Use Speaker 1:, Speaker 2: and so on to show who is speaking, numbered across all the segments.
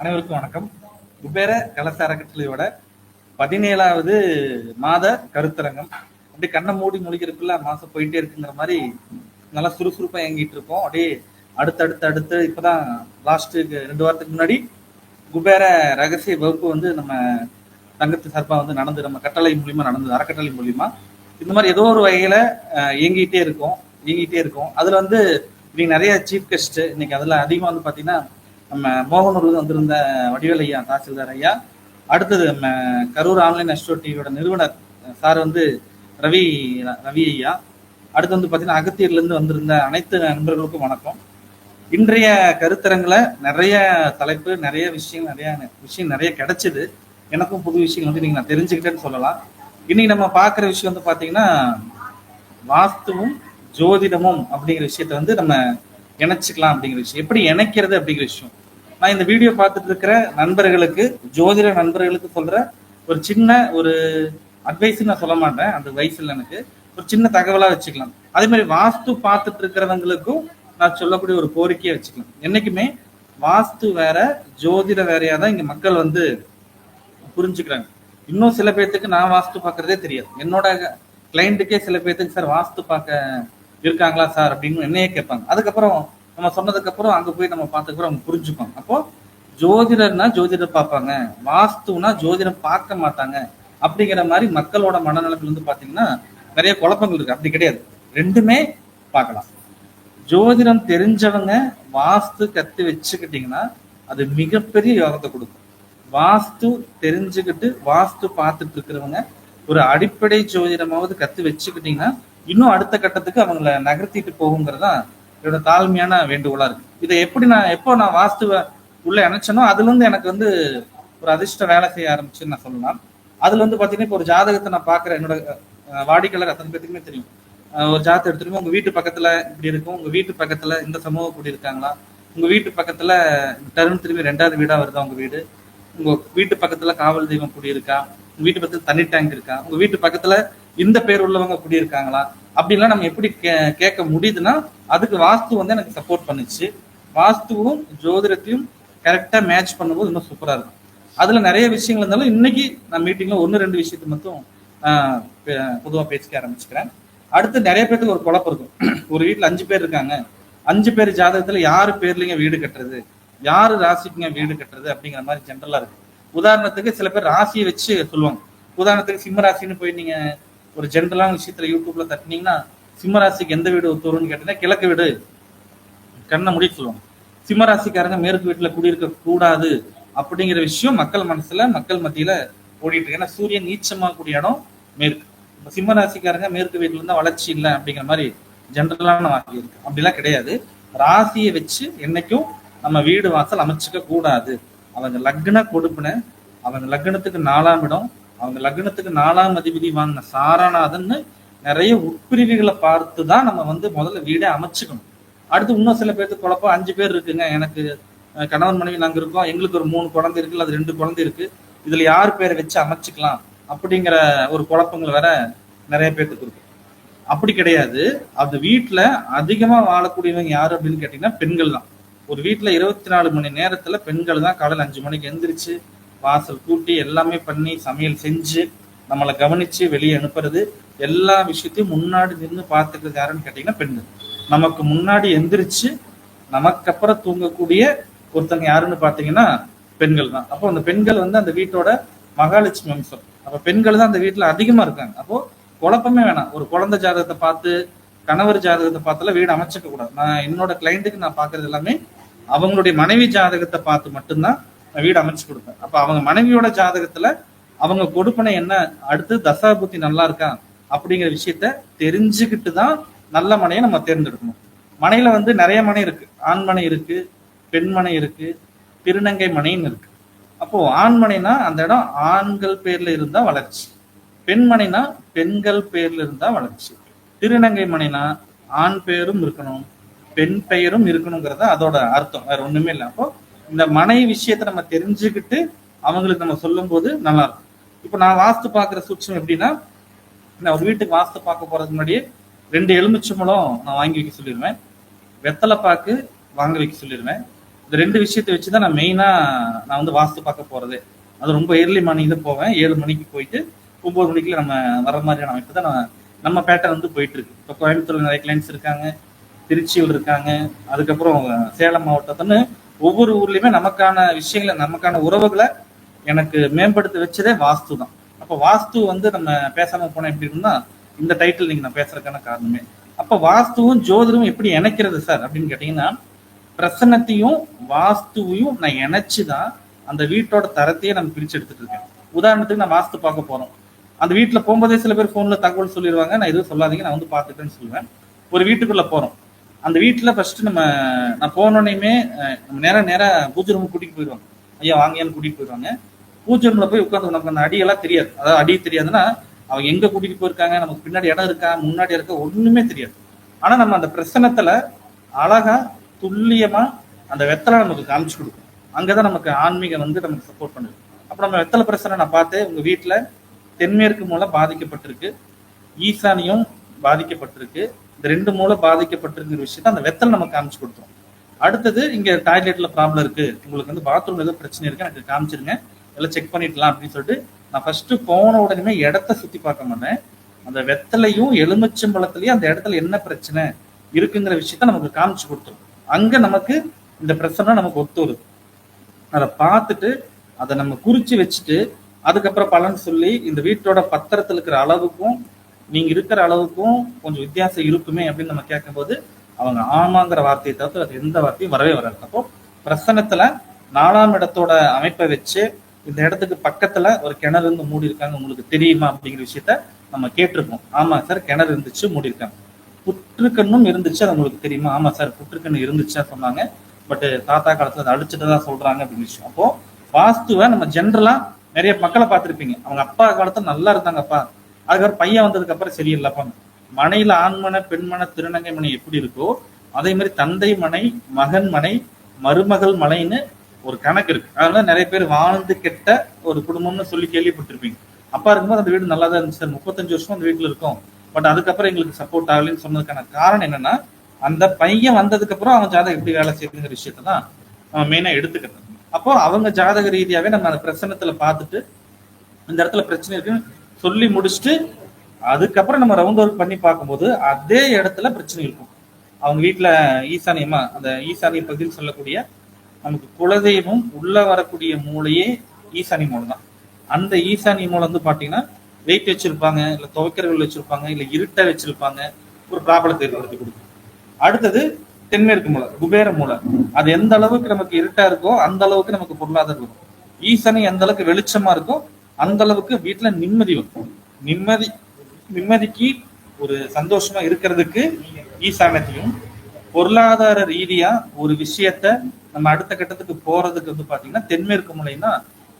Speaker 1: அனைவருக்கும் வணக்கம். குபேர கலச அறக்கட்டளையோட பதினேழாவது மாத கருத்தரங்கம். அப்படி கண்ணை மூடி முழிக்கிறதுக்குள்ள மாசம் போயிட்டே இருக்குங்கிற மாதிரி நல்லா சுறுசுறுப்பா இயங்கிட்டு இருக்கோம். அப்படியே அடுத்து அடுத்து இப்பதான் லாஸ்ட் ரெண்டு வாரத்துக்கு முன்னாடி குபேர ரகசிய வகுப்பு வந்து நம்ம தங்கத்து சார்பா வந்து நடந்து நம்ம கட்டளை மூலியமா நடந்தது அறக்கட்டளை மூலியமா. இந்த மாதிரி ஏதோ ஒரு வகையில இயங்கிட்டே இருக்கும் இயங்கிட்டே இருக்கும். அதுல வந்து இன்னைக்கு நிறைய சீஃப் கெஸ்ட் இன்னைக்கு அதுல அதிகமா வந்து பாத்தீங்கன்னா நம்ம மோகனூர்ல வந்திருந்த வடிவேல் ஐயா தாசில்தார் ஐயா. அடுத்தது நம்ம கரூர் ஆன்லைன் அஸ்ட்ரோ டிவியோட நிறுவனர் சார் வந்து ரவி ரவி ஐயா. அடுத்து வந்து பார்த்தீங்கன்னா அகத்தியர்லேருந்து வந்திருந்த அனைத்து நண்பர்களுக்கும் வணக்கம். இன்றைய கருத்தரங்களை நிறைய தலைப்பு நிறைய விஷயம் நிறைய விஷயம் நிறைய கிடைச்சிது. எனக்கும் புது விஷயங்கள் வந்து நீங்கள் நான் தெரிஞ்சுக்கிட்டேன்னு சொல்லலாம். இன்னைக்கு நம்ம பார்க்குற விஷயம் வந்து பார்த்தீங்கன்னா வாஸ்துவும் ஜோதிடமும் அப்படிங்கிற விஷயத்த வந்து நம்ம இணைச்சிக்கலாம் அப்படிங்கிற விஷயம். எப்படி இணைக்கிறது அப்படிங்கிற விஷயம். நான் இந்த வீடியோ பார்த்துட்டு இருக்கிற நண்பர்களுக்கு ஜோதிட நண்பர்களுக்கு சொல்ற ஒரு சின்ன ஒரு அட்வைஸ் நான் சொல்ல மாட்டேன். அந்த வயசுல எனக்கு. ஒரு சின்ன தகவலா வச்சுக்கலாம். அதே மாதிரி வாஸ்து பார்த்துட்டு இருக்கிறவங்களுக்கும் நான் சொல்லக்கூடிய ஒரு கோரிக்கையை வச்சுக்கலாம். என்னைக்குமே வாஸ்து வேற ஜோதிட வேறையா தான் இங்க மக்கள் வந்து புரிஞ்சுக்கிறாங்க. இன்னும் சில பேர்த்துக்கு நான் வாஸ்து பார்க்கறதே தெரியாது. என்னோட கிளைண்ட்டுக்கே சில பேர்த்துக்கு சார் வாஸ்து பார்க்க இருக்காங்களா சார் அப்படின்னு என்னையே கேட்பாங்க. அதுக்கப்புறம் நம்ம சொன்னதுக்கு அப்புறம் அங்க போய் நம்ம பார்த்ததுக்கப்புறம் அவங்க புரிஞ்சுப்பாங்க. அப்போ ஜோதிடர்னா ஜோதிடர் பார்ப்பாங்க. வாஸ்துனா ஜோதிடம் பார்க்க மாட்டாங்க. அப்படிங்கிற மாதிரி மக்களோட மனநலத்தில் வந்து பாத்தீங்கன்னா நிறைய குழப்பங்கள் இருக்கு. அப்படி கிடையாது. ரெண்டுமே பார்க்கலாம். ஜோதிடம் தெரிஞ்சவங்க வாஸ்து கத்து வச்சுக்கிட்டீங்கன்னா அது மிகப்பெரிய யோகத்தை கொடுக்கும். வாஸ்து தெரிஞ்சுக்கிட்டு வாஸ்து பார்த்துட்டு இருக்கிறவங்க ஒரு அடிப்படை ஜோதிடமாவது கத்து வச்சுக்கிட்டீங்கன்னா இன்னும் அடுத்த கட்டத்துக்கு அவங்கள நகர்த்திட்டு தான் என்னோட தாழ்மையான வேண்டுகோளா இருக்கு. இதை எப்படி நான் எப்போ நான் வாஸ்துவ உள்ள இணைச்சனோ அதுல இருந்து எனக்கு வந்து ஒரு அதிர்ஷ்ட வேலை செய்ய ஆரம்பிச்சுன்னு நான் சொல்லலாம். அதுல வந்து பாத்தீங்கன்னா இப்போ ஒரு ஜாதகத்தை நான் பாக்குறேன். என்னோட வாடிக்கையாளர் அத்தனை பேத்துக்குமே தெரியும். ஒரு ஜாதகம் எடுத்துருமே உங்க வீட்டு பக்கத்துல இப்படி இருக்கும். உங்க வீட்டு பக்கத்துல இந்த சமூகம் கூடி இருக்காங்களா? உங்க வீட்டு பக்கத்துல டர்ன் திரும்பி ரெண்டாவது வீடா வருதா உங்க வீடு? உங்க வீட்டு பக்கத்துல காவல் தெய்வம் குடி இருக்கா உங்க வீட்டு பக்கத்துல தண்ணி டேங்க் இருக்கா? உங்க வீட்டு பக்கத்துல இந்த பேர் உள்ளவங்க அப்படி இருக்காங்களா அப்படின்லாம் நம்ம எப்படி கே- கேட்க முடியுதுன்னா அதுக்கு வாஸ்து வந்து எனக்கு சப்போர்ட் பண்ணுச்சு. வாஸ்துவும் ஜோதிடத்தையும் கரெக்டா மேட்ச் பண்ணும்போது இன்னும் சூப்பரா இருக்கும். அதுல நிறைய விஷயங்கள் இருந்தாலும் இன்னைக்கு நான் மீட்டிங்ல ஒன்னு ரெண்டு விஷயத்தை மட்டும் பொதுவாக பே- பேசிக்க ஆரம்பிச்சுக்கிறேன். அடுத்து நிறைய பேருக்கு ஒரு குழப்பம் இருக்கும். ஒரு வீட்டில் அஞ்சு பேர் இருக்காங்க. அஞ்சு பேர் ஜாதகத்துல யாரு பேர்லங்க வீடு கட்டுறது? யாரு ராசிக்குங்க வீடு கட்டுறது? அப்படிங்கிற மாதிரி ஜென்ரலா இருக்கு. உதாரணத்துக்கு சில பேர் ராசியை வச்சு சொல்லுவாங்க. உதாரணத்துக்கு சிம்ம ராசின்னு போய் நீங்க ஒரு ஜென்ரலான விஷயத்துல யூடியூப்ல தட்டினீங்கன்னா சிம்ம ராசிக்கு எந்த வீடு ஒத்து கேட்டீங்கன்னா கிழக்கு வீடு. கண்ணை மூடி சொல்லுவாங்க. சிம்ம ராசிக்காரங்க மேற்கு வீட்டுல குடியிருக்க கூடாது அப்படிங்கிற விஷயம் மக்கள் மனசுல மக்கள் மத்தியில ஓடிட்டு இருக்கு. ஏன்னா சூரியன் நீச்சமா கூடிய இடம் மேற்கு. இப்ப சிம்ம ராசிக்காரங்க மேற்கு வீட்டுல இருந்தா வளர்ச்சி இல்லை அப்படிங்கிற மாதிரி ஜென்ரலான வாக்கு இருக்கு. அப்படிலாம் கிடையாது. ராசியை வச்சு என்னைக்கும் நம்ம வீடு வாசல் அமைச்சுக்க கூடாது. அவங்க லக்ன கொடுப்பின அவங்க லக்னத்துக்கு நாலாம் இடம் அவங்க லக்னத்துக்கு நாலாம் அதிபதி வாங்கின சாராநாதன்னு நிறைய உட்பிரிவுகளை பார்த்து தான் நம்ம வந்து முதல்ல வீடை அமைச்சுக்கணும். அடுத்து இன்னும் சில பேருக்கு குழப்பம் அஞ்சு பேர் இருக்குங்க. எனக்கு கணவன் மனைவி நாங்கள் இருக்கோம். எங்களுக்கு ஒரு மூணு குழந்தை இருக்கு அது ரெண்டு குழந்தை இருக்கு. இதுல யார் பேரை வச்சு அமைச்சுக்கலாம் அப்படிங்கிற ஒரு குழப்பங்கள் வேற நிறைய பேர்த்துக்கு இருக்கு. அப்படி கிடையாது. அந்த வீட்டுல அதிகமா வாழக்கூடியவங்க யாரு அப்படின்னு கேட்டீங்கன்னா பெண்கள் தான் ஒரு வீட்டுல இருபத்தி நாலு மணி நேரத்துல பெண்கள் தான் காலையில் அஞ்சு மணிக்கு எந்திரிச்சு வாசல் கூட்டி எல்லாமே பண்ணி சமையல் செஞ்சு நம்மளை கவனிச்சு வெளியே அனுப்புறது எல்லா விஷயத்தையும் முன்னாடி நின்று பார்த்துக்கிறது யாருன்னு கேட்டிங்கன்னா பெண்கள் நமக்கு முன்னாடி எந்திரிச்சு நமக்கு அப்புறம் தூங்கக்கூடிய ஒருத்தங்க யாருன்னு பார்த்தீங்கன்னா பெண்கள் தான். அப்போ அந்த பெண்கள் வந்து அந்த வீட்டோட மகாலட்சுமி அம்சம். அப்போ பெண்கள் தான் அந்த வீட்டில் அதிகமாக இருக்காங்க. அப்போ குழப்பமே வேணாம். ஒரு குழந்தை ஜாதகத்தை பார்த்து கணவர் ஜாதகத்தை பார்த்தாலும் வீடு அமைச்சிக்க கூடாது நான் என்னோட கிளைண்ட்டுக்கு நான் பார்க்கறது எல்லாமே அவங்களுடைய மனைவி ஜாதகத்தை பார்த்து மட்டும்தான் வீடு அமைச்சு கொடுப்பேன் அப்ப அவங்க மனைவியோட ஜாதகத்துல அவங்க கொடுப்பனை என்ன அடுத்து தசாபுத்தி நல்லா இருக்கா அப்படிங்கிற விஷயத்த தெரிஞ்சுக்கிட்டு தான் நல்ல மனையை நம்ம தேர்ந்தெடுக்கணும். மனையில வந்து நிறைய மனை இருக்கு. ஆண்மனை இருக்கு பெண்மனை இருக்கு திருநங்கை மனைன்னு இருக்கு. அப்போ ஆண்மனைனா அந்த இடம் ஆண்கள் பேர்ல இருந்தா வளர்ச்சி. பெண்மனைனா பெண்கள் பேர்ல இருந்தா வளர்ச்சி. திருநங்கை மனைனா ஆண் பெயரும் இருக்கணும் பெண் பெயரும் இருக்கணுங்கிறத அதோட அர்த்தம். வேற ஒண்ணுமே இல்லை. அப்போ இந்த மனை விஷயத்தை நம்ம தெரிஞ்சுக்கிட்டு அவங்களுக்கு நம்ம சொல்லும்போது நல்லா இருக்கும் இப்போ நான் வாஸ்து பார்க்குற சூட்சம் எப்படின்னா நான் ஒரு வீட்டுக்கு வாஸ்து பார்க்க போறதுக்கு முன்னாடியே ரெண்டு எலுமிச்சம்பழம் நான் வாங்கி வைக்க சொல்லிடுவேன். வெத்தலை பாக்கு வாங்க வைக்க சொல்லிடுவேன். இந்த ரெண்டு விஷயத்தை வச்சு தான் நான் மெயினா நான் வந்து வாஸ்து பார்க்க போறது. அது ரொம்ப ஏர்லி மார்னிங் தான் போவேன். ஏழு மணிக்கு போயிட்டு ஒன்பது மணிக்குள்ள நம்ம வர மாதிரியான அமைப்பு தான் நான் நம்ம பேட்டர் வந்து போயிட்டு இருக்கு இப்போ கோயம்புத்தூர்ல நிறைய கிளைண்ட்ஸ் இருக்காங்க திருச்சியில் இருக்காங்க அதுக்கப்புறம் சேலம் மாவட்டத்துன்னு ஒவ்வொரு ஊர்லயுமே நமக்கான விஷயங்களை நமக்கான உறவுகளை எனக்கு மேம்படுத்த வச்சதே வாஸ்து தான் அப்போ வாஸ்து வந்து நம்ம பேசாம போனா எப்படி இருக்குன்னா இந்த டைட்டில் நீங்க நான் பேசுறதுக்கான காரணமே. அப்ப வாஸ்துவும் ஜோதிடமும் எப்படி இணைக்கிறது சார் அப்படின்னு கேட்டீங்கன்னா பிரசன்னத்தையும் வாஸ்துவையும் நான் இணைச்சுதான் அந்த வீட்டோட தரத்தையே நம்ம பிரிச்சு எடுத்துட்டு இருக்கேன். உதாரணத்துக்கு நான் வாஸ்து பார்க்க போறோம். அந்த வீட்டுல போகும்போதே சில பேர் போன்ல தகவல் சொல்லிடுவாங்க. நான் எதுவும் சொல்லாதீங்க நான் வந்து பார்த்துட்டேன்னு சொல்லுவேன் ஒரு வீட்டுக்குள்ள போறோம். அந்த வீட்டில் ஃபர்ஸ்ட் நம்ம நான் போனோடனையுமே நம்ம நேராக நேராக பூஜை ரூம் கூட்டிகிட்டு போயிடுவாங்க ஐயா வாங்கியான்னு கூட்டிகிட்டு போயிடுவாங்க பூஜை ரூமில் போய் உட்காந்து நமக்கு அந்த அடியெல்லாம் தெரியாது. அதாவது அடி தெரியாதுன்னா அவங்க எங்கே கூட்டிகிட்டு போயிருக்காங்க நமக்கு பின்னாடி இடம் இருக்கா முன்னாடி இருக்கா ஒன்றுமே தெரியாது. ஆனால் நம்ம அந்த பிரசனத்தில் அழகாக துல்லியமாக அந்த வெத்தலை நமக்கு காமிச்சு கொடுக்கும். அங்கே தான் நமக்கு ஆன்மீகம் வந்து நமக்கு சப்போர்ட் பண்ணுது. அப்போ நம்ம வெத்தலை பிரசனை நான் பார்த்தேன் உங்கள் வீட்டில் தென்மேற்கு மூலம் பாதிக்கப்பட்டிருக்கு. ஈசானியும் பாதிக்கப்பட்டிருக்கு. இந்த ரெண்டு மூளை பாதிக்கப்பட்டிருக்கிற விஷயத்த அந்த வெத்தலை நம்ம காமிச்சு கொடுத்துரும். அடுத்தது இங்க டாய்லெட்ல ப்ராப்ளம் இருக்கு. உங்களுக்கு வந்து பாத்ரூம்ல ஏதோ பிரச்சனை இருக்கு எனக்கு காமிச்சிருங்க. எல்லாம் செக் பண்ணிடலாம் அப்படின்னு சொல்லிட்டு நான் ஃபர்ஸ்ட் போன உடனே இடத்த சுத்தி பார்க்க மாட்டேன். அந்த வெத்தலையும் எலுமிச்சம்பழத்திலயும் அந்த இடத்துல என்ன பிரச்சனை இருக்குங்கிற விஷயத்த நமக்கு காமிச்சு கொடுத்துரும். அங்க நமக்கு இந்த பிரச்சனை நமக்கு ஒத்து வருது அதை பார்த்துட்டு அதை நம்ம குறிச்சு வச்சுட்டு அதுக்கப்புறம் பலன் சொல்லி இந்த வீட்டோட பத்திரத்துல இருக்கிற அளவுக்கும் நீங்க இருக்கிற அளவுக்கும் கொஞ்சம் வித்தியாசம் இருக்குமே அப்படின்னு நம்ம கேட்கும்போது அவங்க ஆமாங்கிற வார்த்தையை தவிர்த்து அது எந்த வார்த்தையும் வரவே வராது. அப்போ பிரசனத்துல நாலாம் இடத்தோட அமைப்பை வச்சு இந்த இடத்துக்கு பக்கத்துல ஒரு கிணறு இருந்து மூடி இருக்காங்க உங்களுக்கு தெரியுமா அப்படிங்கிற விஷயத்த நம்ம கேட்டிருப்போம் ஆமா சார் கிணறு இருந்துச்சு மூடி இருக்காங்க. புற்றுக்கண்ணும் இருந்துச்சு அது உங்களுக்கு தெரியுமா? ஆமா சார் புற்றுக்கண்ணு இருந்துச்சா சொன்னாங்க. பட் தாத்தா காலத்துல அதை அழிச்சுட்டு தான் சொல்றாங்க அப்படின்னு விஷயம். அப்போ வாஸ்துவை நம்ம ஜென்ரலா நிறைய மக்களை பார்த்துருப்பீங்க. அவங்க அப்பா காலத்துல நல்லா இருந்தாங்க அப்பா அதுக்கப்புறம் பையன் வந்ததுக்கு அப்புறம் சரியில்லைப்பா மனையில ஆண்மனை பெண்மனை திருநங்கை மனை எப்படி இருக்கோ அதே மாதிரி தந்தை மனை மகன் மனை மருமகள் மலைன்னு ஒரு கணக்கு இருக்கு. அதனால நிறைய பேர் வாழ்ந்து கெட்ட ஒரு குடும்பம்னு சொல்லி கேள்விப்பட்டிருப்பீங்க. அப்பா இருக்கும்போது அந்த வீடு நல்லா தான் இருந்துச்சு. சார் முப்பத்தஞ்சு வருஷம் அந்த வீட்டுல இருக்கும். பட் அதுக்கப்புறம் எங்களுக்கு சப்போர்ட் ஆகலைன்னு சொன்னதுக்கான காரணம் என்னன்னா அந்த பையன் வந்ததுக்கு அப்புறம் அவன் ஜாதகம் எப்படி வேலை செய்யுங்கிற விஷயத்தை தான் அவன் மெயினா எடுத்துக்கிறது அப்போ அவங்க ஜாதக ரீதியாவே நம்ம அந்த பிரச்சனத்துல பார்த்துட்டு இந்த இடத்துல பிரச்சனை இருக்குன்னு சொல்லி முடிச்சுட்டு அதுக்கப்புறம் நம்ம ரவுண்ட் ஒர்க் பண்ணி பார்க்கும்போது அதே இடத்துல பிரச்சனை இருக்கும். அவங்க வீட்டில் ஈசானியமா அந்த ஈசானிய பகுதியில் சொல்லக்கூடிய நமக்கு குலதெய்வம் உள்ள வரக்கூடிய மூளையே ஈசானி மூலம் தான் அந்த ஈசானி மூலம் வந்து பார்த்தீங்கன்னா வெயிட் வச்சிருப்பாங்க இல்ல துவைக்கிறவர்கள் வச்சிருப்பாங்க இல்லை இருட்டை வச்சிருப்பாங்க ஒரு ப்ராப்ளத்தை ஏற்படுத்தி கொடுக்கும். அடுத்தது தென்மேற்கு மூலை குபேர மூலை அது எந்த அளவுக்கு நமக்கு இருட்டா இருக்கோ அந்த அளவுக்கு நமக்கு பொருளாதாரம் இருக்கும். ஈசனை எந்த அளவுக்கு வெளிச்சமா இருக்கோ அந்த அளவுக்கு வீட்டுல நிம்மதி இருக்கும் நிம்மதி நிம்மதிக்கு ஒரு சந்தோஷமா இருக்கிறதுக்கு ஈசானத்தையும் பொருளாதார ரீதியா ஒரு விஷயத்த நம்ம அடுத்த கட்டத்துக்கு போறதுக்கு வந்து பாத்தீங்கன்னா தென்மேற்கு மூலைன்னா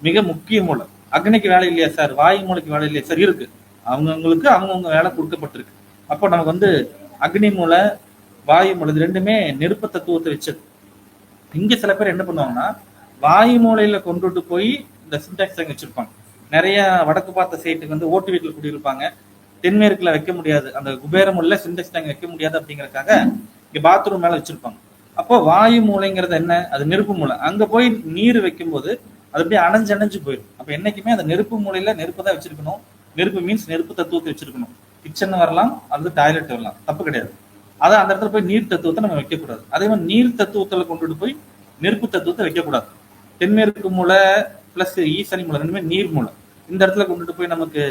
Speaker 1: மிக முக்கிய மூலை. அக்னிக்கு வேலை இல்லையா சார்? வாயு மூலைக்கு வேலை இல்லையா சார்? இருக்கு. அவங்கவுங்களுக்கு அவங்கவுங்க வேலை கொடுக்கப்பட்டிருக்கு. அப்போ நமக்கு வந்து அக்னி மூலை வாயு மூலை இது ரெண்டுமே நெருப்பு தத்துவத்தை வச்சது. இங்க சில பேர் என்ன பண்ணுவாங்கன்னா வாயு மூலையில கொண்டுட்டு போய் இந்த சின்டாக்ஸ் வச்சிருப்பாங்க. நிறைய வடக்கு பார்த்த சைட்டுக்கு வந்து ஓட்டு வீட்டில் குடியிருப்பாங்க. தென்மேற்குல வைக்க முடியாது. அந்த குபேரம் உள்ள சிண்டெக்ஸ் டேங்க் வைக்க முடியாது அப்படிங்கறக்காக இங்க பாத்ரூம் மேல வச்சிருப்பாங்க. அப்போ வாயு மூலைங்கிறது என்ன? அது நெருப்பு மூலை அங்க போய் நீர் வைக்கும்போது அது அப்படியே அணைஞ்சு அணைஞ்சு போயிடும். அப்ப என்னைக்குமே அந்த நெருப்பு மூலையில நெருப்பு தான் வச்சிருக்கணும். நெருப்பு மீன்ஸ் நெருப்பு தத்துவத்தை வச்சிருக்கணும். கிச்சன் வரலாம் அல்லது டாய்லெட் வரலாம். தப்பு கிடையாது. அதை அந்த இடத்துல போய் நீர் தத்துவத்தை நம்ம வைக்கக்கூடாது. அதே மாதிரி நீர் தத்துவத்தில் கொண்டுட்டு போய் நெருப்பு தத்துவத்தை வைக்கக்கூடாது. தென்மேற்கு மூலை பிளஸ் ஈசனி e மூலம் ரெண்டுமே நீர் மூலம். இந்த இடத்துல கொண்டுட்டு போய் நமக்கு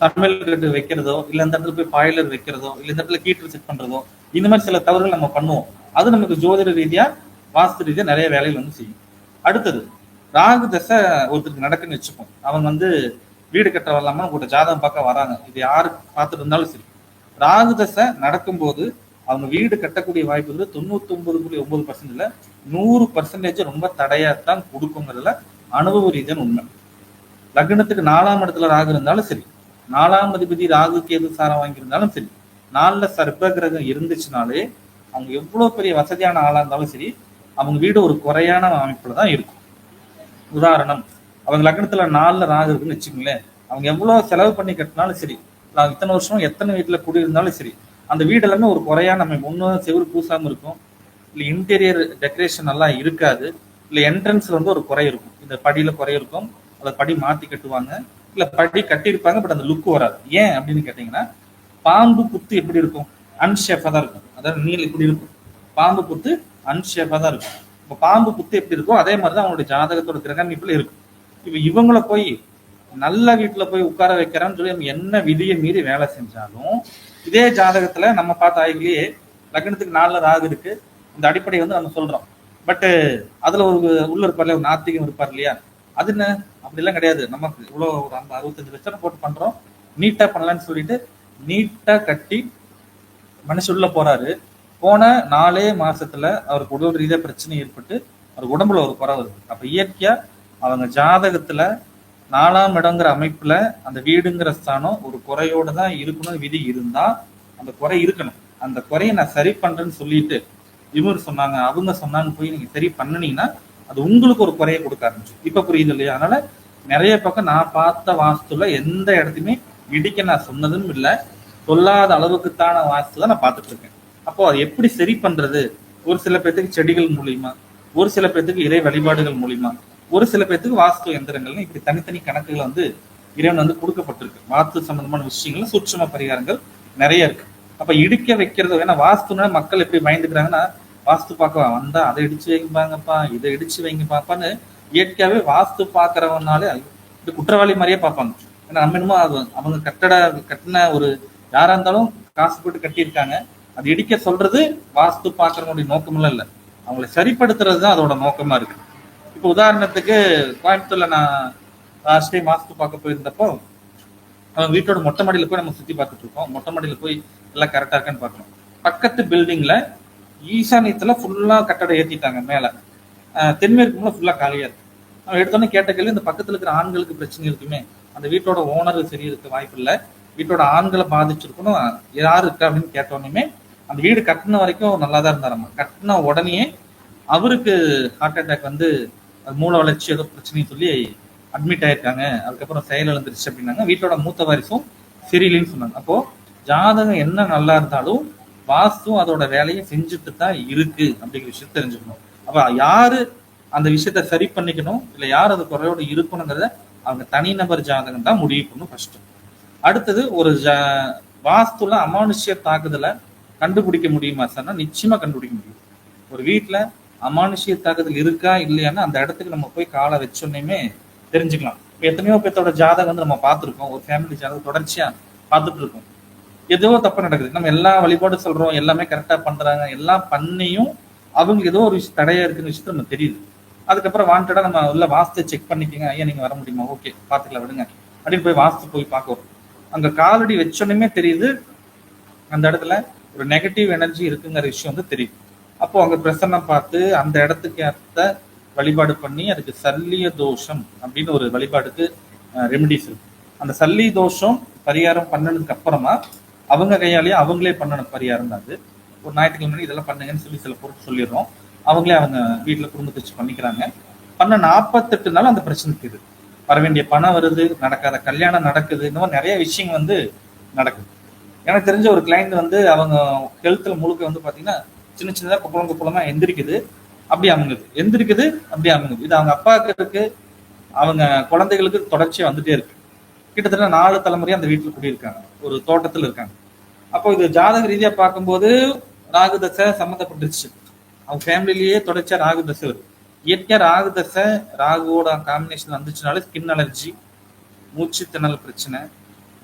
Speaker 1: சமையல் கட்டு வைக்கிறதோ இல்லை இந்த இடத்துல போய் பாய்லர் வைக்கிறதோ இல்லை இந்த இடத்துல ஹீட்டர் செட் பண்றதோ இந்த மாதிரி சில தவறுகள் நம்ம பண்ணுவோம். அது நமக்கு ஜோதிட ரீதியா வாஸ்து ரீதியா நிறைய வேலைகள் வந்து செய்யும். அடுத்தது ராகு தசை ஒருத்தருக்கு நடக்குன்னு வச்சுப்போம். அவங்க வந்து வீடு கட்ட வரலாமா உங்கள்கிட்ட ஜாதகம் பார்க்க வராங்க. இது யாரு பார்த்துட்டு இருந்தாலும் சரி. ராகு தசை நடக்கும்போது அவங்க வீடு கட்டக்கூடிய வாய்ப்பு தொண்ணூத்தி ஒன்பது புள்ளி ஒன்பது பர்சன்ட்ல நூறு பர்சன்டேஜ் ரொம்ப தடையாத்தான் கொடுக்குங்கிறதுல அனுபவ ரீதியான உண்மை. லக்னத்துக்கு நாலாம் இடத்துல ராகு இருந்தாலும் சரி நாலாம் அதிபதி ராகு கேது சாரம் வாங்கியிருந்தாலும் சரி நாலுல சர்ப்ப கிரகம் இருந்துச்சுனாலே அவங்க எவ்வளோ பெரிய வசதியான ஆளாக இருந்தாலும் சரி அவங்க வீடு ஒரு குறையான அமைப்பில் தான் இருக்கும். உதாரணம் அவங்க லக்னத்தில் நாலில் ராகு இருக்குன்னு வச்சுக்கோங்களேன் அவங்க எவ்வளோ செலவு பண்ணி கட்டினாலும் சரி நான் இத்தனை வருஷம் எத்தனை வீட்டில் குடியிருந்தாலும் சரி அந்த வீடு எல்லாமே ஒரு குறையான அமைப்பு. ஒன்றும் செவ்வறு பூசாமல் இருக்கும். இல்லை இன்டீரியர் டெக்கரேஷன் எல்லாம் இருக்காது. இல்லை என்ட்ரன்ஸ்ல வந்து ஒரு குறை இருக்கும். இந்த படியில குறை இருக்கும். அதை படி மாத்தி கட்டுவாங்க. இல்ல படி கட்டியிருப்பாங்க பட் அந்த லுக் வராது. ஏன் அப்படின்னு கேட்டீங்கன்னா பாம்பு குத்து எப்படி இருக்கும்? அன்ஷேஃபா தான் இருக்கும். அதாவது நீல் இப்படி இருக்கும்? பாம்பு குத்து அன்ஷேஃபா தான் இருக்கும். இப்போ பாம்பு குத்து எப்படி இருக்கோ அதே மாதிரி தான் அவங்களுடைய ஜாதகத்தோட கிரக இருக்கும். இப்போ இவங்கள போய் நல்ல வீட்டில் போய் உட்கார வைக்கிறேன்னு சொல்லி நம்ம என்ன விதியை மீறி வேலை செஞ்சாலும் இதே ஜாதகத்துல நம்ம பார்த்த ஆய்வுலயே லக்னத்துக்கு நாலு ராகு இருக்கு. இந்த அடிப்படை வந்து நம்ம சொல்றோம். பட்டு அதுல ஒரு உள்ள இருப்பார் இல்லையா, ஒரு நாத்திகம் இருப்பார் இல்லையா? அது என்ன? அப்படிலாம் கிடையாது. நமக்கு இவ்வளவு ஒரு ஐம்பது அறுபத்தஞ்சு லட்சம் போட்டு பண்றோம். நீட்டா பண்ணலான்னு சொல்லிட்டு நீட்டா கட்டி மனுஷன் உள்ள போறாரு. போன நாலே மாசத்துல அவருக்கு உடல் ரீதியா பிரச்சனை ஏற்பட்டு அவர் உடம்புல ஒரு குறை வருது. அப்ப இயற்கையா அவங்க ஜாதகத்துல நாலாம் இடங்கிற அமைப்புல அந்த வீடுங்கிற ஸ்தானம் ஒரு குறையோட தான் இருக்கணும்னு விதி இருந்தா அந்த குறை இருக்கணும். அந்த குறையை நான் சரி பண்றேன்னு சொல்லிட்டு இவர் சொன்னாங்க அவங்க சொன்னான்னு போய் நீங்க சரி பண்ணினீங்கன்னா அது உங்களுக்கு ஒரு குறையை கொடுக்க ஆரம்பிச்சு இப்ப புரியுது இல்லையா? அதனால நிறைய பக்கம் நான் பார்த்த வாஸ்துல எந்த இடத்தையுமே இடிக்க நான் சொன்னதும் இல்லை. சொல்லாத அளவுக்குத்தான வாஸ்து தான் நான் பார்த்துட்டு இருக்கேன். அப்போ அதை எப்படி சரி பண்றது? ஒரு சில பேர்த்துக்கு செடிகள் மூலியமா ஒரு சில பேர்த்துக்கு இறை வழிபாடுகள் மூலியமா ஒரு சில பேர்த்துக்கு வாஸ்து எந்திரங்கள்னு இப்படி தனித்தனி கணக்குகள் வந்து இறைவன் வந்து கொடுக்கப்பட்டிருக்கு. வாஸ்து சம்பந்தமான விஷயங்கள் சூட்சம பரிகாரங்கள் நிறைய இருக்கு. அப்ப இடிக்க வைக்கிறது ஏன்னா வாஸ்துனா மக்கள் எப்படி பயந்துக்கிறாங்கன்னா வாஸ்து பார்க்க வந்தா அதை இடிச்சு வைங்கப்பாங்கப்பா இதை இடிச்சு வைங்க பாப்பான்னு இயற்கையாவே வாஸ்து பாக்குறவனாலே இது குற்றவாளி மாதிரியே பார்ப்பாங்க. ஏன்னா நம்ம என்னமோ அது அவங்க கட்டட கட்டின ஒரு யாரா இருந்தாலும் காசு போட்டு கட்டியிருக்காங்க. அது இடிக்க சொல்றது வாஸ்து பாக்குறவங்களுடைய நோக்கமெல்லாம் இல்லை. அவங்கள சரிப்படுத்துறது தான் அதோட நோக்கமா இருக்கு. இப்போ உதாரணத்துக்கு கோயம்புத்தூர்ல நான் லாஸ்ட் டைம் வாஸ்து பார்க்க போயிருந்தப்போ அவங்க வீட்டோட மொட்டை மாடியில போய் நம்ம சுத்தி பார்த்துட்டு இருக்கோம். மொட்டை மாடியில போய் எல்லாம் கரெக்டா இருக்கான்னு பார்க்கணும். பக்கத்து பில்டிங்ல ஈசானியத்துல ஃபுல்லா கட்டடம் ஏற்றிட்டாங்க மேல. தென்மேற்கு தென்மேற்கு ஃபுல்லா காலியா இருக்கு. அவன் எடுத்தோன்னே கேட்ட கேள்வி இந்த பக்கத்துல இருக்கிற ஆண்களுக்கு பிரச்சனை இருக்குமே? அந்த வீட்டோட ஓனர் சரி இருக்க வாய்ப்பு இல்லை. வீட்டோட ஆண்களை பாதிச்சிருக்கணும். யார் இருக்கா அப்படின்னு கேட்டோன்னே அந்த வீடு கட்டின வரைக்கும் நல்லா தான் இருந்தாராம்? கட்டின உடனே அவருக்கு ஹார்ட் அட்டாக் வந்து மூல மூளை வளர்ச்சி ஏதோ பிரச்சனைன்னு சொல்லி அட்மிட் ஆயிருக்காங்க. அதுக்கப்புறம் செயல் இழந்துருச்சு அப்படின்னாங்க. வீட்டோட மூத்த வாரிசும் சரியில்லைன்னு சொன்னாங்க. அப்போ ஜாதகம் என்ன நல்லா இருந்தாலும் வாஸ்து அதோட வேலையை செஞ்சுட்டு தான் இருக்கு அப்படிங்கிற விஷயத்த தெரிஞ்சுக்கணும். அப்ப யாரு அந்த விஷயத்த சரி பண்ணிக்கணும் இல்ல யார் அது குறையோட இருக்கணுங்கிறத அவங்க தனிநபர் ஜாதகம் தான் முடிவு பண்ணும் ஃபர்ஸ்ட் அடுத்தது ஒரு ஜா வாஸ்துல அமானுஷ்ய தாக்குதலை கண்டுபிடிக்க முடியுமா சார்னா நிச்சயமா கண்டுபிடிக்க முடியும். ஒரு வீட்டுல அமானுஷ்ய தாக்குதல் இருக்கா இல்லையான்னு அந்த இடத்துக்கு நம்ம போய் காலை வச்சோன்னே தெரிஞ்சுக்கலாம். எத்தனையோ பேர்த்தோட ஜாதகம் வந்து நம்ம பார்த்துருக்கோம். ஒரு ஃபேமிலி ஜாதகம் தொடர்ச்சியா பார்த்துட்டு இருக்கோம். ஏதோ தப்பு நடக்குது. நம்ம எல்லா வழிபாடு சொல்றோம் எல்லாமே கரெக்டா பண்றாங்க எல்லாம் பண்ணியும் அவங்களுக்கு ஏதோ ஒரு விஷயம் தடையா இருக்குன்னு விஷயத்த நம்ம தெரியுது. அதுக்கப்புறம் வாண்டடா நம்ம உள்ள வாஸ்து செக் பண்ணிக்கோங்க. ஐயா நீங்க வர முடியுமா? ஓகே பாத்துக்கலாம் விடுங்க. அப்படின்னு போய் வாஸ்து போய் பார்க்கறோம் அங்க காலடி வச்சோன்னே தெரியுது. அந்த இடத்துல ஒரு நெகட்டிவ் எனர்ஜி இருக்குங்கிற விஷயம் வந்து தெரியும் அப்போ அங்க பிரசன்னம் பார்த்து அந்த இடத்துக்கு ஏற்ற வழிபாடு பண்ணி அதுக்கு சல்லிய தோஷம் அப்படின்னு ஒரு வழிபாடுக்கு ரெமிடிஸ் இருக்கு. அந்த சல்லி தோஷம் பரிகாரம் பண்ணதுக்கு அப்புறமா அவங்க கையாலேயே அவங்களே பண்ணணும் பரிகாரம் தான் அது ஒரு ஞாயிற்றுக்கிழமை இதெல்லாம் பண்ணுங்கன்னு சொல்லி சில பொருட்கள் சொல்லிடுறோம். அவங்களே அவங்க வீட்டில் குடும்பத்தை வச்சு பண்ணிக்கிறாங்க. பண்ண நாற்பத்தெட்டு நாள் அந்த பிரச்சனை இருக்குது வர வேண்டிய பணம் வருது நடக்காத கல்யாணம் நடக்குது இந்த மாதிரி நிறைய விஷயங்கள் வந்து நடக்குது. எனக்கு தெரிஞ்ச ஒரு கிளைண்ட் வந்து அவங்க ஹெல்த்தில் முழுக்க வந்து பார்த்தீங்கன்னா சின்ன சின்னதாக குப்பலம் குப்பலமா எந்திரிக்குது. அப்படி அமுங்குது. எந்திரிக்குது அப்படி அமுங்குது. இது அவங்க அப்பாவுக்கு இருக்கு. அவங்க குழந்தைகளுக்கு தொடர்ச்சியாக வந்துட்டே இருக்கு. கிட்டத்தட்ட நாலு தலைமுறையா அந்த வீட்டில் குடியிருக்காங்க. ஒரு தோட்டத்தில் இருக்காங்க. அப்போ இது ஜாதக ரீதியா பார்க்கும்போது ராகு தசை சம்மந்தப்பட்டுருச்சு அவங்க ஃபேமிலிலேயே தொடர்ச்சியா ராகு தசை வருது. இயற்கையா ராகு தசை ராகுவோட காம்பினேஷன் வந்துச்சுனாலே ஸ்கின் அலர்ஜி மூச்சு திணல் பிரச்சனை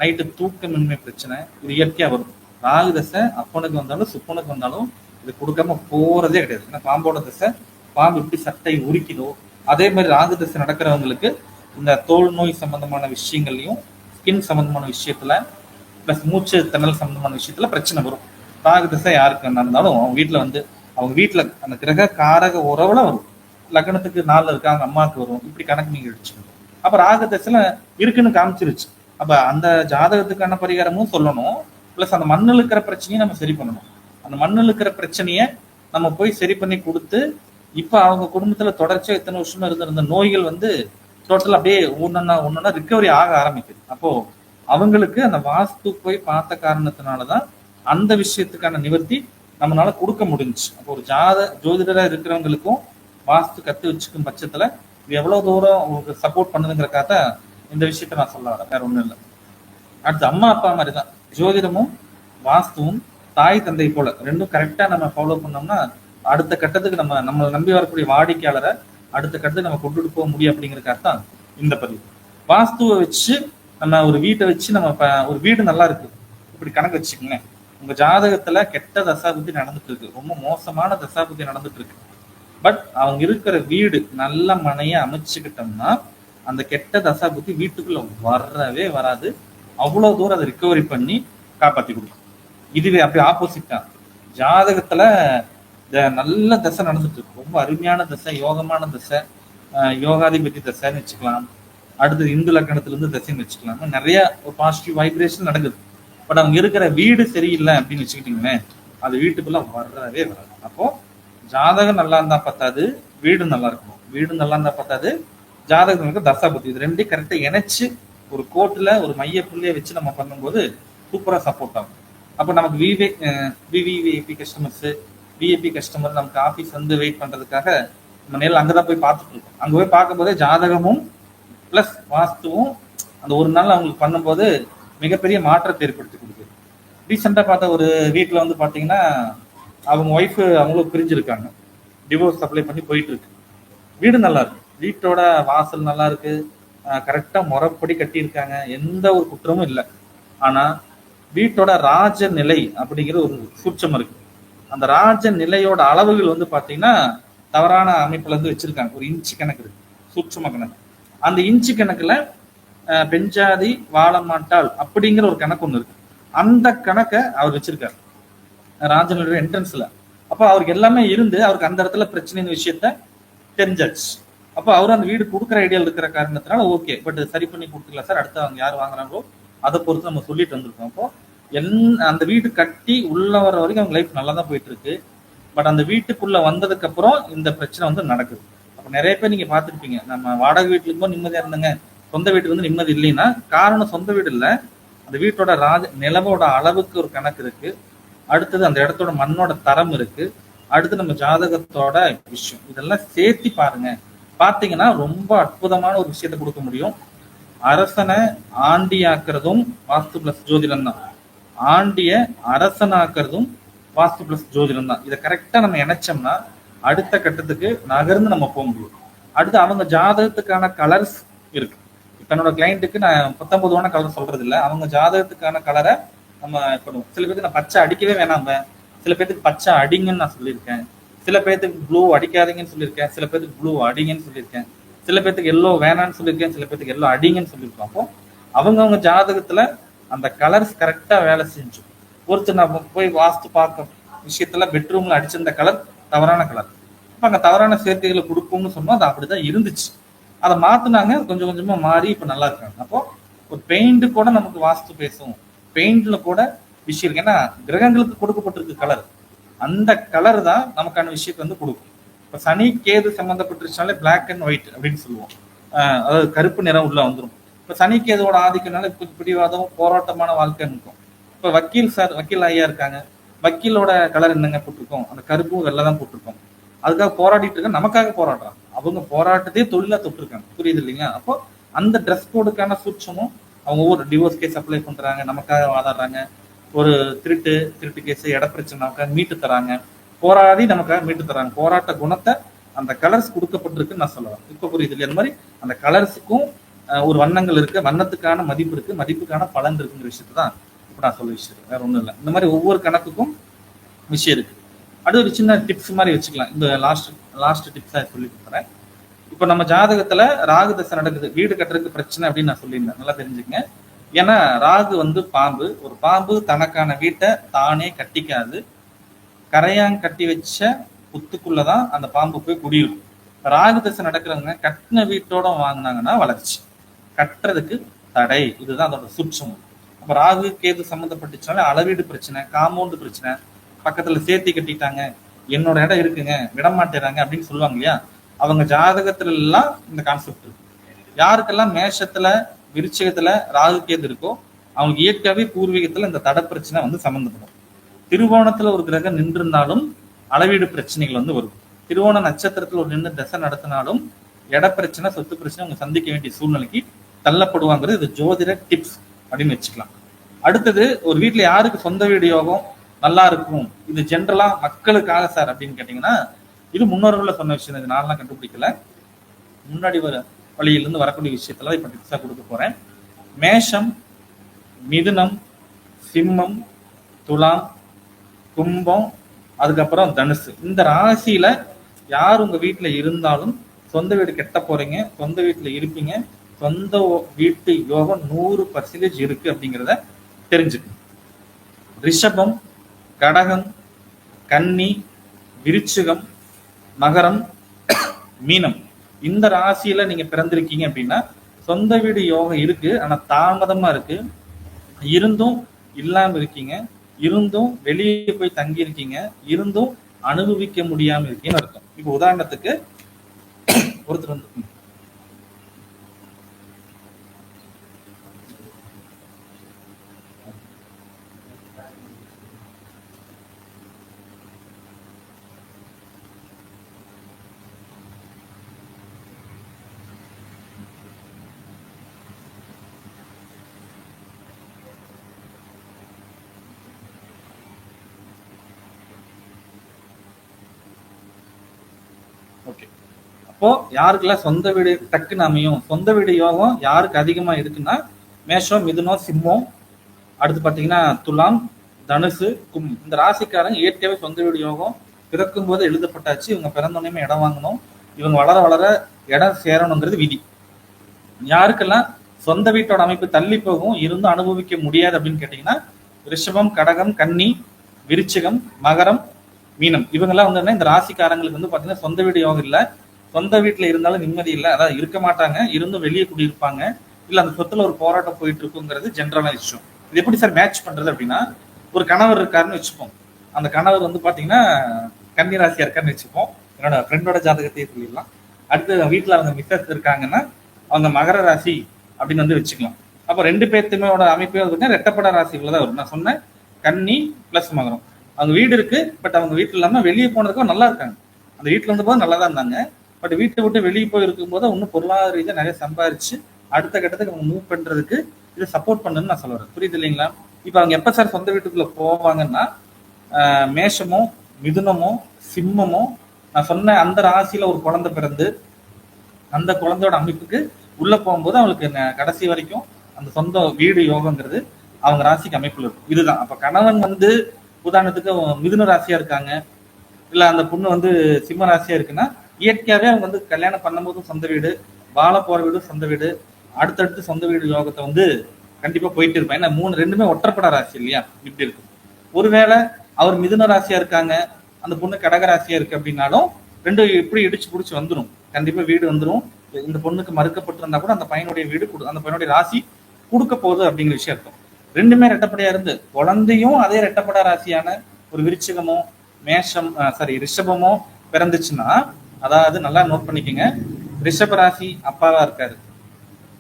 Speaker 1: நைட்டு தூக்கமின்மை பிரச்சனை இது இயற்கையா வரும். ராகு தசை அப்பனுக்கு வந்தாலும் சுப்பனுக்கு வந்தாலும் இது கொடுக்காம போறதே கிடையாது. ஏன்னா பாம்போட தசை பாம்பு எப்படி சட்டை உரிக்குதோ அதே மாதிரி ராகு தசை நடக்கிறவங்களுக்கு இந்த தோல் நோய் சம்பந்தமான விஷயங்கள்லையும் ஸ்கின் சம்பந்தமான விஷயத்துல பிளஸ் மூச்சு திணல் சம்பந்தமான விஷயத்துல பிரச்சனை வரும். ராகு திசை யாருக்கு என்ன இருந்தாலும் அவங்க வீட்டுல வந்து அவங்க வீட்டுல அந்த கிரக காரக உறவுல வரும். லக்னத்துக்கு நாளில் இருக்காங்க அம்மாவுக்கு வரும். இப்படி கணக்கு நீங்க அடிச்சுக்கணும் அப்ப ராகு தசையில இருக்குன்னு காமிச்சிருச்சு. அப்ப அந்த ஜாதகத்துக்கான பரிகாரமும் சொல்லணும். பிளஸ் அந்த மண்ணில் இருக்கிற பிரச்சனையும் நம்ம சரி பண்ணணும். அந்த மண்ணில் இருக்கிற பிரச்சனைய நம்ம போய் சரி பண்ணி கொடுத்து இப்ப அவங்க குடும்பத்துல தொடர்ச்சியா இத்தனை வருஷமா இருந்திருந்த நோய்கள் வந்து டோட்டல் அப்படியே ஒன்னொன்னா ஒன்னொன்னா ரிக்கவரி ஆக ஆரம்பிக்குது. அப்போ அவங்களுக்கு அந்த வாஸ்து போய் பார்த்த காரணத்தினாலதான் அந்த விஷயத்துக்கான நிவர்த்தி நம்மளால கொடுக்க முடிஞ்சுச்சு. அப்போ ஒரு ஜாத ஜோதிடரா இருக்கிறவங்களுக்கும் வாஸ்து கத்து வச்சுக்கும் பட்சத்துல இது எவ்வளவு தூரம் உங்களுக்கு சப்போர்ட் பண்ணுதுங்கிறக்காக இந்த விஷயத்த நான் சொல்ல வரேன். வேற ஒண்ணும் இல்லை. அடுத்து அம்மா அப்பா மாதிரி தான் ஜோதிடமும் வாஸ்துவும் தாய் தந்தை போல ரெண்டும் கரெக்டா நம்ம ஃபாலோ பண்ணோம்னா அடுத்த கட்டத்துக்கு நம்ம நம்மளை நம்பி வரக்கூடிய வாடிக்கையாளரை அடுத்த கட்டத்துக்கு நம்ம கொண்டுட்டு போக முடியும் அப்படிங்கிறதுக்காக தான் இந்த பதிவு. வாஸ்துவை வச்சு நம்ம ஒரு வீட்டை வச்சு நம்ம ஒரு வீடு நல்லா இருக்கு. இப்படி கணக்கு வச்சுக்கோங்க உங்க ஜாதகத்துல கெட்ட தசாபுத்தி நடந்துட்டு இருக்கு. ரொம்ப மோசமான தசாபுத்தி நடந்துட்டு இருக்கு. பட் அவங்க இருக்கிற வீடு நல்ல மனையை அமைச்சுக்கிட்டோம்னா அந்த கெட்ட தசாபுத்தி வீட்டுக்குள்ள வரவே வராது. அவ்வளவு தூரம் அதை ரிக்கவரி பண்ணி காப்பாத்தி கொடுக்கும். இதுவே அப்படி ஆப்போசிட் தான் ஜாதகத்துல இந்த நல்ல தசை நடந்துட்டு இருக்கு. ரொம்ப அருமையான தசை யோகமான தசை யோகாதிபதி தசைன்னு வச்சுக்கலாம். அடுத்து இந்து லக்கணத்திலிருந்து இருந்து தசைன்னு வச்சுக்கலாம் நிறைய ஒரு பாசிட்டிவ் வைப்ரேஷன் நடக்குது. பட் அவங்க இருக்கிற வீடு சரியில்லை அப்படின்னு வச்சுக்கிட்டீங்களேன் அது வீட்டுக்குள்ள வரவே வராது. அப்போ ஜாதகம் நல்லா இருந்தா பத்தாது வீடு நல்லா இருக்கணும். வீடு நல்லா இருந்தா பத்தாது ஜாதகத்துக்கு தசா புத்தி. இது ரெண்டையும் கரெக்டா இணைச்சு ஒரு கோட்டில் ஒரு மைய புள்ளியை வச்சு நம்ம பண்ணும்போது சூப்பராக சப்போர்ட் ஆகும். அப்போ நமக்கு விவே விவிவிஐபி கஸ்டமர்ஸு விஐபி கஸ்டமர் நமக்கு ஆஃபீஸ் வந்து வெயிட் பண்ணுறதுக்காக நம்ம நேரில் அங்கே தான் போய் பார்த்துட்டு இருக்கோம். அங்கே போய் பார்க்கும்போதே ஜாதகமும் பிளஸ் வாஸ்துவும் அந்த ஒரு நாள் அவங்களுக்கு பண்ணும்போது மிகப்பெரிய மாற்றத்தை ஏற்படுத்தி கொடுக்குது. ரீசெண்டாக பார்த்த ஒரு வீட்டில் வந்து பார்த்தீங்கன்னா அவங்க ஒய்ஃப் அவங்களும் பிரிஞ்சிருக்காங்க. டிவோர்ஸ் அப்ளை பண்ணி போயிட்டு இருக்கு வீடு நல்லா இருக்கு. வீட்டோட வாசல் நல்லா இருக்கு. கரெக்டா முறைப்படி கட்டியிருக்காங்க. எந்த ஒரு குற்றமும் இல்லை. ஆனால் வீட்டோட ராஜ நிலை அப்படிங்கிற ஒரு சூட்சம் இருக்கு. அந்த ராஜ நிலையோட அளவுகள் வந்து பார்த்தீங்கன்னா தவறான அமைப்புல இருந்து வச்சிருக்காங்க. ஒரு இன்ச்சு கணக்கு இருக்கு. சூட்சம கணக்கு. அந்த இன்ச்சு கணக்குல பெஞ்சாதி வாழ மாட்டாள் அப்படிங்கிற ஒரு கணக்கு ஒன்று இருக்கு. அந்த கணக்கை அவர் வச்சிருக்காரு. ராஜனுடைய என்ட்ரன்ஸ்ல அப்போ அவருக்கு எல்லாமே இருந்து அவருக்கு அந்த இடத்துல பிரச்சனை விஷயத்த தெரிஞ்சாச்சு. அப்போ அவர் அந்த வீடு கொடுக்குற ஐடியாவில் இருக்கிற காரணத்தினால ஓகே பட் சரி பண்ணி கொடுத்துக்கலாம் சார் அடுத்து அவங்க யார் வாங்குறாங்களோ அதை பொறுத்து நம்ம சொல்லிட்டு வந்திருக்கோம். அப்போ என் அந்த வீடு கட்டி உள்ள வர வரைக்கும் அவங்க லைஃப் நல்லா தான் போயிட்டு இருக்கு. பட் அந்த வீட்டுக்குள்ள வந்ததுக்கு அப்புறம் இந்த பிரச்சனை வந்து நடக்குது. அப்போ நிறைய பேர் நீங்கள் பார்த்துருப்பீங்க. நம்ம வாடகை வீட்டுல இருக்கும்போது நிம்மதியாக இருந்தங்க. சொந்த வீட்டுக்கு வந்து நிம்மதி இல்லைன்னா காரணம் சொந்த வீடு இல்லை. அந்த வீட்டோட ராஜ நிலவோட அளவுக்கு ஒரு கணக்கு இருக்கு. அடுத்தது அந்த இடத்தோட மண்ணோட தரம் இருக்கு. அடுத்து நம்ம ஜாதகத்தோட விஷயம். இதெல்லாம் சேர்த்தி பாருங்க. பார்த்தீங்கன்னா ரொம்ப அற்புதமான ஒரு விஷயத்தை கொடுக்க முடியும். அரசனை ஆண்டியாக்குறதும் வாஸ்து பிளஸ் ஜோதிடம் தான். ஆண்டிய அரசனாக்குறதும் வாஸ்து பிளஸ் ஜோதிடம் தான். இதை கரெக்டாக நம்ம இணைச்சோம்னா அடுத்த கட்டத்துக்கு நகர்ந்து நம்ம போக முடியும் அடுத்து அவங்க ஜாதகத்துக்கான கலர்ஸ் இருக்கு. தன்னோட கிளைண்ட்டுக்கு நான் பத்தொன்பதுவான கலர் சொல்றது இல்லை அவங்க ஜாதகத்துக்கான கலரை நம்ம பண்ணுவோம். சில பேருக்கு நான் பச்சை அடிக்கவே வேணாம் சில பேருக்கு பச்சை அடிங்கன்னு நான் சொல்லியிருக்கேன். சில பேர்த்துக்கு ப்ளூ அடிக்காதீங்கன்னு சொல்லியிருக்கேன். சில பேர்த்துக்கு ப்ளூ அடிங்கன்னு சொல்லியிருக்கேன். சில பேர்த்துக்கு எல்லோ வேணான்னு சொல்லியிருக்கேன். சில பேர்த்துக்கு எல்லோ அடிங்கன்னு சொல்லியிருக்கோம். அப்போ அவங்கவுங்க ஜாதகத்துல அந்த கலர்ஸ் கரெக்டாக வேலை செஞ்சு ஒருத்தர் நம்ம போய் வாஸ்து பார்க்க விஷயத்துல பெட்ரூம்ல அடிச்சிருந்த கலர் தவறான கலர். இப்போ அங்க தவறான சேர்க்கைகளை கொடுக்கும்னு சொன்னோம் அது அப்படிதான் இருந்துச்சு. அதை மாத்துனாங்க கொஞ்சம் கொஞ்சமா மாறி இப்ப நல்லா இருக்காங்க. அப்போ ஒரு பெயிண்ட் கூட நமக்கு வாஸ்து பேசும். பெயிண்ட்ல கூட விஷயம் இருக்கு. ஏன்னா கிரகங்களுக்கு கொடுக்கப்பட்டிருக்கு கலர். அந்த கலர் தான் நமக்கான விஷயத்தை வந்து கொடுக்கும். இப்ப சனி கேது சம்பந்தப்பட்டுருச்சாலே பிளாக் அண்ட் ஒயிட் அப்படின்னு சொல்லுவோம். அதாவது கருப்பு நிறம் உள்ள வந்துடும் இப்ப சனி கேதுவோட ஆதிக்கனால இப்ப பிடிவாதம் போராட்டமான வாழ்க்கை இருக்கும். இப்ப வக்கீல் சார் வக்கீல் ஐயா இருக்காங்க. வக்கீலோட கலர் என்னங்க போட்டிருக்கோம்? அந்த கருப்பும் வெள்ளை தான் போட்டிருக்கோம். அதுக்காக போராடிட்டு இருக்க நமக்காக போராடுறான் அவங்க போராட்டத்தையே தொழிலா தொட்டிருக்காங்க. புரியுது இல்லைங்களா? அப்போ அந்த ட்ரெஸ் கோடுக்கான சூட்சமும் அவங்க ஒவ்வொரு டிவோர்ஸ் கேஸ் அப்ளை பண்றாங்க. நமக்காக வாதாடுறாங்க. ஒரு திருட்டு திருட்டு கேஸ் இட பிரச்சனைக்காக மீட்டு தராங்க. போராடி நமக்காக மீட்டு தராங்க. போராட்ட குணத்தை அந்த கலர்ஸ் கொடுக்கப்பட்டிருக்குன்னு நான் சொல்லலாம். இப்போ புரியுது இல்லையா? அந்த மாதிரி அந்த கலர்ஸுக்கும் ஒரு வண்ணங்கள் இருக்கு. வண்ணத்துக்கான மதிப்பு இருக்கு. மதிப்புக்கான பலன் இருக்குங்கிற விஷயத்தான் இப்போ நான் சொல்ல விஷயம் வேற ஒன்றும் இல்லை. இந்த மாதிரி ஒவ்வொரு கணக்குக்கும் விஷயம் இருக்கு. அது ஒரு சின்ன டிப்ஸ் மாதிரி வச்சுக்கலாம். இந்த லாஸ்ட் லாஸ்ட் டிப்ஸாக சொல்லி கொடுக்குறேன். இப்போ நம்ம ஜாதகத்தில் ராகு தசை நடக்குது. வீடு கட்டுறதுக்கு பிரச்சனை அப்படின்னு நான் சொல்லியிருந்தேன். நல்லா தெரிஞ்சுங்க ஏன்னா ராகு வந்து பாம்பு. ஒரு பாம்பு தனக்கான வீட்டை தானே கட்டிக்காது. கரையான் கட்டி வச்ச புத்துக்குள்ளதான் அந்த பாம்பு போய் குடியிடும் ராகு தசை நடக்கிறவங்க கட்டின வீட்டோட வாங்கினாங்கன்னா வளர்ச்சி. கட்டுறதுக்கு தடை. இதுதான் அதோட சுற்றம் அப்ப ராகு கேது சம்மந்தப்பட்டுச்சுனால அளவீடு பிரச்சனை காம்பவுண்டு பிரச்சனை பக்கத்துல சேர்த்தி கட்டிட்டாங்க என்னோட இடம் இருக்குங்க விடமாட்டேறாங்க அப்படின்னு சொல்லுவாங்க இல்லையா? அவங்க ஜாதகத்துல எல்லாம் இந்த கான்செப்ட் இருக்கு. யாருக்கெல்லாம் மேஷத்துல விருச்சகத்துல ராகு கேது இருக்கோ அவங்க இயற்கையாகவே பூர்வீகத்துல இந்த தட பிரச்சனை வந்து சம்மந்தப்படும் திருவோணத்துல ஒரு கிரகம் நின்றிருந்தாலும் அளவீடு பிரச்சனைகள் வந்து வரும். திருவோண நட்சத்திரத்துல ஒரு நின்று தசை நடத்தினாலும் இட பிரச்சனை சொத்து பிரச்சனை அவங்க சந்திக்க வேண்டிய சூழ்நிலைக்கு தள்ளப்படுவாங்கிறது இது ஜோதிட டிப்ஸ் அப்படின்னு வச்சுக்கலாம். அடுத்தது ஒரு வீட்டுல யாருக்கு சொந்த வீடு யோகம் நல்லா இருக்கும்? இது ஜென்ரலா மக்களுக்காக சார் அப்படின்னு கேட்டீங்கன்னா இது முன்னோர்கள்ல சொன்ன விஷயம். இது நான்லாம் கண்டுபிடிக்கல. முன்னாடி வர வழியிலிருந்து வரக்கூடிய விஷயத்துல இப்ப டிப்ஸா கொடுக்க போறேன். மேஷம் மிதுனம் சிம்மம் துலாம் கும்பம் அதுக்கப்புறம் தனுசு. இந்த ராசியில யார் உங்க வீட்டுல இருந்தாலும் சொந்த வீடு கெட்ட போறீங்க சொந்த வீட்டுல இருப்பீங்க சொந்த ஓ- வீட்டு யோகம் நூறு பர்சன்டேஜ் இருக்கு அப்படிங்கிறத தெரிஞ்சுக்கணும் ரிஷபம் கடகம் கன்னி விருச்சிகம் மகரம் மீனம். இந்த ராசியில நீங்க பிறந்திருக்கீங்க அப்படின்னா சொந்த வீடு யோகம் இருக்கு ஆனா தாமதமா இருக்கு. இருந்தும் இல்லாம இருக்கீங்க இருந்தும் வெளியே போய் தங்கி இருக்கீங்க இருந்தும் அனுபவிக்க முடியாம இருக்கீங்கன்னு அர்த்தம். இப்போ உதாரணத்துக்கு ஒருத்தர் வந்து அப்போ யாருக்கெல்லாம் சொந்த வீடு டக்குன்னு அமையும் சொந்த வீடு யோகம் யாருக்கு அதிகமா இருக்குன்னா மேஷம் மிதுனம் சிம்மம் அடுத்து பாத்தீங்கன்னா துலாம் தனுசு கும். இந்த ராசிக்காரங்க இயற்கையாவே சொந்த வீடு யோகம் பிறக்கும் போது எழுதப்பட்டாச்சு இவங்க பிறந்தோடனே இடம் வாங்கணும். இவங்க வளர வளர இடம் சேரணுங்கிறது விதி. யாருக்கெல்லாம் சொந்த வீட்டோட அமைப்பு தள்ளி போகும் இருந்தும் அனுபவிக்க முடியாது அப்படின்னு கேட்டீங்கன்னா ரிஷபம் கடகம் கன்னி விருச்சிகம் மகரம் மீனம். இவங்கெல்லாம் வந்து இந்த ராசிக்காரங்களுக்கு வந்து பாத்தீங்கன்னா சொந்த வீடு யோகம் இல்லை. சொந்த வீட்டில் இருந்தாலும் நிம்மதி இல்லை. அதாவது இருக்க மாட்டாங்க. இருந்தும் வெளியே குடியிருப்பாங்க. இல்லை அந்த சொத்துல ஒரு போராட்டம் போயிட்டு இருக்குங்கிறது ஜென்ரலான விஷயம் இது எப்படி சார் மேட்ச் பண்றது அப்படின்னா ஒரு கணவர் இருக்காருன்னு வச்சுப்போம். அந்த கணவர் வந்து பார்த்தீங்கன்னா கன்னிராசியா இருக்காருன்னு வச்சுப்போம். என்னோட ஃப்ரெண்டோட ஜாதகத்தையே சொல்லிடலாம். அடுத்து வீட்டில் அவங்க மிஸ்ஸஸ் இருக்காங்கன்னா அவங்க மகர ராசி அப்படின்னு வந்து வச்சுக்கலாம். அப்போ ரெண்டு பேர்த்துமேயோட அமைப்பே வந்து ரெட்டப்பட ராசிகளில் தான் வரும். நான் சொன்னேன் கன்னி ப்ளஸ் மகரம். அவங்க வீடு இருக்கு பட் அவங்க வீட்டில் இல்லாமல் வெளியே போனதுக்கும் நல்லா இருக்காங்க. அந்த வீட்டில் வந்து போது நல்லா தான் இருந்தாங்க. பட் வீட்டை விட்டு வெளியே போய் இருக்கும்போது இன்னும் பொருளாதார ரீதியாக நிறைய சம்பாரிச்சு அடுத்த கட்டத்துக்கு அவங்க மூவ் பண்றதுக்கு இதை சப்போர்ட் பண்ணுன்னு நான் சொல்லுறேன் புரியுது இல்லைங்களா? இப்போ அவங்க எப்போ சார் சொந்த வீட்டுக்குள்ள போவாங்கன்னா மேஷமோ மிதுனமோ சிம்மமோ நான் சொன்ன அந்த ராசியில ஒரு குழந்தை பிறந்து அந்த குழந்தையோட அமைப்புக்கு உள்ள போகும்போது அவங்களுக்கு ந- கடைசி வரைக்கும் அந்த சொந்த வீடு யோகங்கிறது அவங்க ராசிக்கு அமைப்புல இருக்கும். இதுதான். அப்ப கணவன் வந்து உதாரணத்துக்கு மிதுன ராசியா இருக்காங்க. இல்ல அந்த பொண்ணு வந்து சிம்ம ராசியா இருக்குன்னா இயற்கையாகவே அவங்க வந்து கல்யாணம் பண்ணும்போதும் சொந்த வீடு வாழ போகிற வீடு சொந்த வீடு அடுத்தடுத்து சொந்த வீடு யோகத்தை வந்து கண்டிப்பாக போயிட்டு இருப்பேன். ஏன்னா மூணு ரெண்டுமே ஒற்றப்பட ராசி இல்லையா? இப்படி இருக்கும் ஒருவேளை அவர் மிதுன ராசியாக இருக்காங்க அந்த பொண்ணு கடக ராசியாக இருக்கு அப்படின்னாலும் ரெண்டு இப்படி இடிச்சு பிடிச்சி வந்துடும் கண்டிப்பாக வீடு வந்துடும் இந்த பொண்ணுக்கு மறுக்கப்பட்டிருந்தா கூட அந்த பையனுடைய வீடு கொடு- அந்த பையனுடைய ராசி கொடுக்க போகுது அப்படிங்கிற விஷயம் இருக்கும். ரெண்டுமே ரெட்டப்படையா இருந்து குழந்தையும் அதே ரெட்டப்பட ராசியான ஒரு விருச்சகமோ மேஷம் சாரி ரிஷபமோ பிறந்துச்சுன்னா அதாவது நல்லா நோட் பண்ணிக்கோங்க. ரிஷப ராசி அப்பாவா இருக்காரு.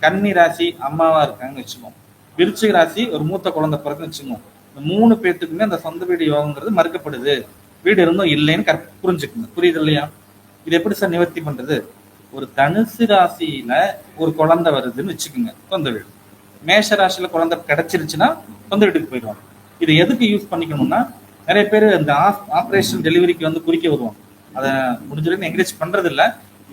Speaker 1: கன்னி ராசி அம்மாவா இருக்காங்கன்னு வச்சுக்கோம் விருச்சிக ராசி ஒரு மூத்த குழந்தை பிறகுன்னு வச்சுக்கோங்க. இந்த மூணு பேர்த்துக்குமே அந்த சொந்த வீடு யோகங்கிறது மறுக்கப்படுது. வீடு இருந்தும் இல்லைன்னு கரெக்ட் புரிஞ்சுக்கணும் புரியுது இல்லையா? இது எப்படி சார் நிவர்த்தி பண்றது? ஒரு தனுசு ராசியில ஒரு குழந்தை வருதுன்னு வச்சுக்கோங்க. சொந்த வீடு. மேஷ ராசியில குழந்தை கிடைச்சிருச்சுன்னா சொந்த வீட்டுக்கு போயிடுவாங்க. இது எதுக்கு யூஸ் பண்ணிக்கணும்னா நிறைய பேர் இந்த ஆப்ரேஷன் டெலிவரிக்கு வந்து குறிக்க வருவாங்க. அதை முடிஞ்சிருக்கு என்கரேஜ் பண்றது இல்ல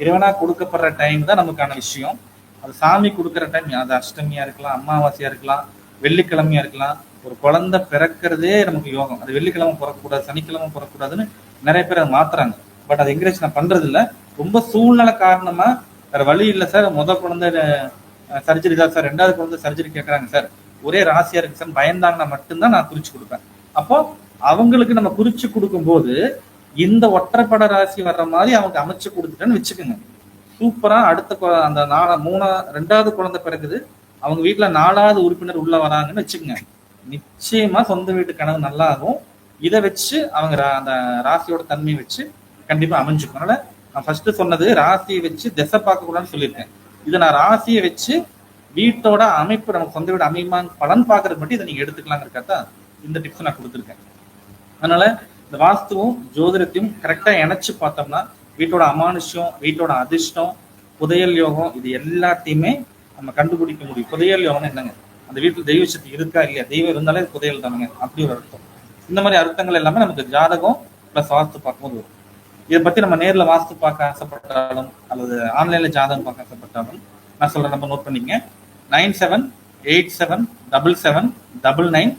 Speaker 1: இறைவனா கொடுக்கப்படுற டைம் தான் நமக்கான விஷயம். அது சாமி கொடுக்குற டைம் அது அஷ்டமியா இருக்கலாம் அமாவாசையா இருக்கலாம் வெள்ளிக்கிழமையா இருக்கலாம். ஒரு குழந்தை பிறக்கிறதே நமக்கு யோகம். அது வெள்ளிக்கிழமை பிறக்கக்கூடாது சனிக்கிழமை பிறக்கக்கூடாதுன்னு நிறைய பேர் அதை மாத்துறாங்க. பட் அதை என்கரேஜ் நான் பண்றது ரொம்ப சூழ்நிலை காரணமா வேற வழி இல்லை சார். முதல் குழந்தை சர்ஜரி தான் சார். ரெண்டாவது குழந்தை சர்ஜரி கேட்குறாங்க சார். ஒரே ராசியா இருக்கு சார். பயந்தாங்கன்னா மட்டும்தான் நான் குறிச்சு கொடுப்பேன். அப்போ அவங்களுக்கு நம்ம குறிச்சு கொடுக்கும்போது இந்த ஒற்றைப்பட ராசி வர்ற மாதிரி அவங்க அமைச்சு கொடுத்துட்டேன்னு வச்சுக்கோங்க. சூப்பரா அடுத்த அந்த நாலா மூணா ரெண்டாவது குழந்தை பிறகுது அவங்க வீட்டுல நாலாவது உறுப்பினர் உள்ள வராங்கன்னு வச்சுக்கோங்க. நிச்சயமா சொந்த வீட்டு கனவு நல்லா ஆகும் இதை வச்சு அவங்க ரா- அந்த ராசியோட தன்மையை வச்சு கண்டிப்பா அமைஞ்சுக்கும். அதனால நான் ஃபர்ஸ்ட் சொன்னது ராசியை வச்சு திசை பார்க்க கூடாதுன்னு சொல்லியிருக்கேன். இதை நான் ராசியை வச்சு வீட்டோட அமைப்பு நமக்கு சொந்த வீடு அமையுமா பலன் பார்க்கறது மட்டும் இதை நீங்க எடுத்துக்கலாங்கிறக்காக தான் இந்த டிப்ஸ் நான் கொடுத்துருக்கேன். அதனால இந்த வாஸ்துவும் ஜோதிடத்தையும் கரெக்டா இணைச்சு பார்த்தோம்னா வீட்டோட அமானுஷ்யம் வீட்டோட அதிர்ஷ்டம் புதையல் யோகம் இது எல்லாத்தையுமே நம்ம கண்டுபிடிக்க முடியும். புதையல் யோகம் என்னங்க? அந்த வீட்டுல தெய்வ சக்தி இருக்கா இல்லையா? தெய்வம் இருந்தாலே புதையல் தானுங்க. அப்படி ஒரு அர்த்தம். இந்த மாதிரி அர்த்தங்கள் எல்லாமே நமக்கு ஜாதகம் பிளஸ் வாஸ்து பார்க்கும்போது வரும். இதை பத்தி நம்ம நேர்ல வாஸ்து பார்க்க ஆசைப்பட்டாலும் அல்லது ஆன்லைன்ல ஜாதகம் பார்க்க ஆசைப்பட்டாலும் நான் சொல்றேன் நம்ம நோட் பண்ணிங்க nine seven eight seven double seven double nine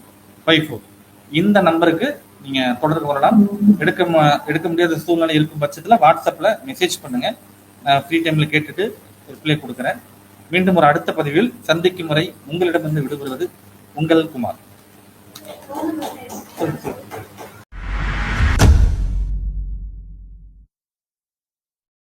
Speaker 1: five four இந்த நம்பருக்கு நீங்க தொடர்பு கொள்ளலாம். எடுக்க எடுக்க முடியாத சூழ்நிலை இருக்கும் பட்சத்துல வாட்ஸ்அப்ல மெசேஜ் பண்ணுங்க. ஃப்ரீ டைம்ல கேட்டுட்டு ரிப்ளை கொடுக்குறேன். மீண்டும் ஒரு அடுத்த பதிவில் சந்திக்கும் முறை உங்களிடமிருந்து விடுபடுவது உங்கள் குமார். சொல்லுங்க.